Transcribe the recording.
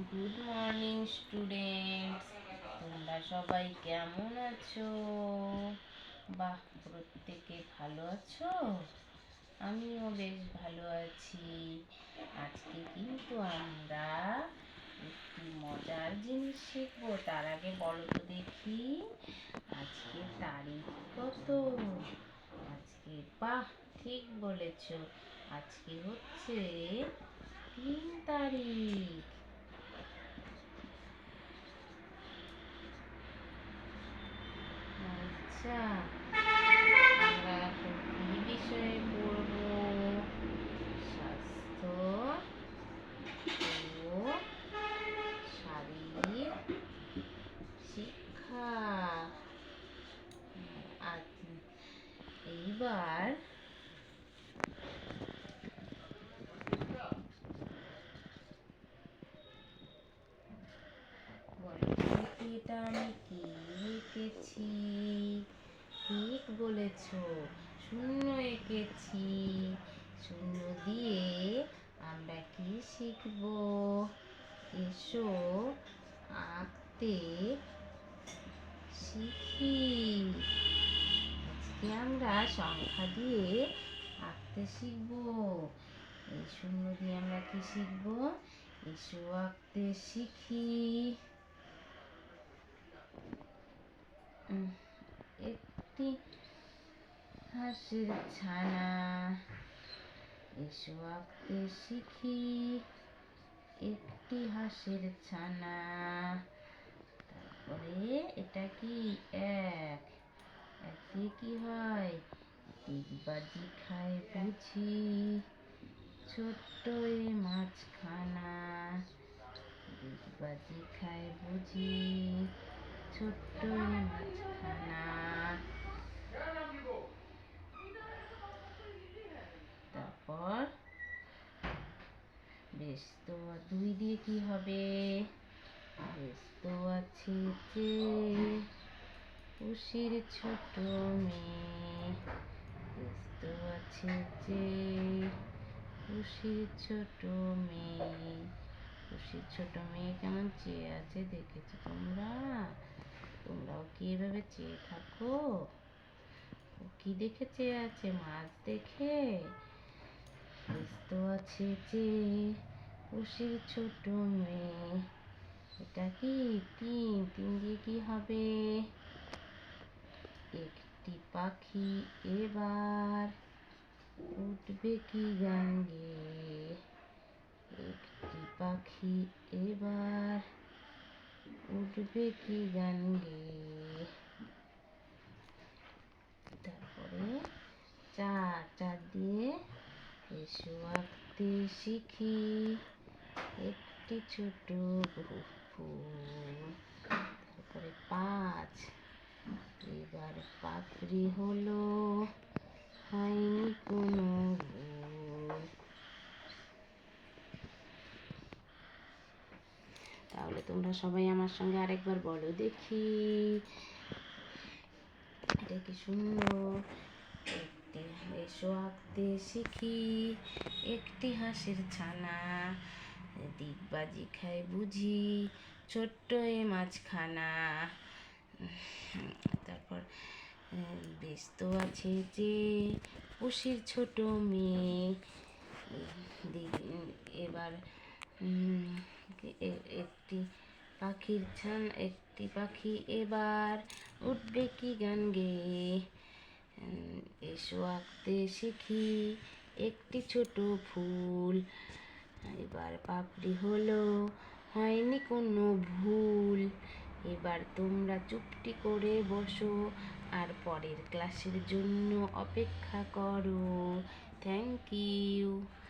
Good morning students তোমরা সবাই কেমন আছো? বাহ, প্রত্যেকে ভালো আছো? আমিও বেশ ভালো আছি। আজকে কিন্তু আমরা একটি মজার জিনিস শিখব। তার আগে বলো তো দেখি, আজকে তারিখ কত? আজকে, বাহ, ঠিক বলেছ। আজকে হচ্ছে তিন তারিখ। আচ্ছা। আমরা এখন কি বিষয়ে পড়ব? স্বাস্থ্য, ও শারীরিক শিক্ষা। আজ এইবার এটা আমি কি এঁকেছি ঠিক বলেছ। শূন্য এঁকেছি। শূন্য দিয়ে আমরা কি শিখব? এসো আঁকতে শিখি। আজকে আমরা সংখ্যা দিয়ে আঁকতে শিখব। এই শূন্য দিয়ে আমরা কি শিখব? এসো আঁকতে শিখি উম, একটি হাঁসের ছানা। এসো আঁকতে শিখি। একটি হাঁসের ছানা। তারপরে এটা কি? এক। এক কি হয়? ডিগবাজি খায় বুঝি। ছোট্ট এ মাছখানা ডিগবাজি খায় বুঝি। ছোট্ট এ মাছখানা বেশ, তো দুই দিয়ে কি হবে? বেশ, তো আছে যে খুশির ছোট মেয়ে। বেশ, তো আছে যে খুশির ছোট মেয়ে। খুশির ছোট মেয়ে কেমন চেয়ে আছে দেখেছ তোমরা? তোমরাও কি এভাবে চেয়ে থাকো? ও কি দেখে চেয়ে আছে? মাছ দেখে? ব্যস্ত আছে যে খুশির ছোট মেয়ে। এটা কি তিন? তিন দিয়ে কি হবে? একটি পাখি এবার উঠবে কি গান গেয়ে একটি পাখি এবার উঠবে কি গান গেয়ে তারপরে চার চার দিয়ে এসো আঁকতে শিখি। একটি ছোট তারপরে পাঁচ। এবার পাপড়ি হলো, হয়নি কোনো তাহলে তোমরা সবাই আমার সঙ্গে আরেকবার বলো দেখি। এটা কি সুন্দর। একটি এসো আঁকতে শিখি, একটি হাঁসের ছানা। দিগবাজি খায় বুঝি ছোট্ট এ মাছখানা তারপর ব্যস্ত আছে যে পুষির ছোট মেয়ে। এবার একটি পাখির ছান, একটি পাখি এবার উঠবে কি গান গেয়ে এসো আঁকতে শিখি একটি ছোট ফুল। এবার পাপড়ি হলো, হয়নি কোনো ভুল। এবার তোমরা চুপটি করে বসো আর পরের ক্লাসের জন্য অপেক্ষা করো। Thank you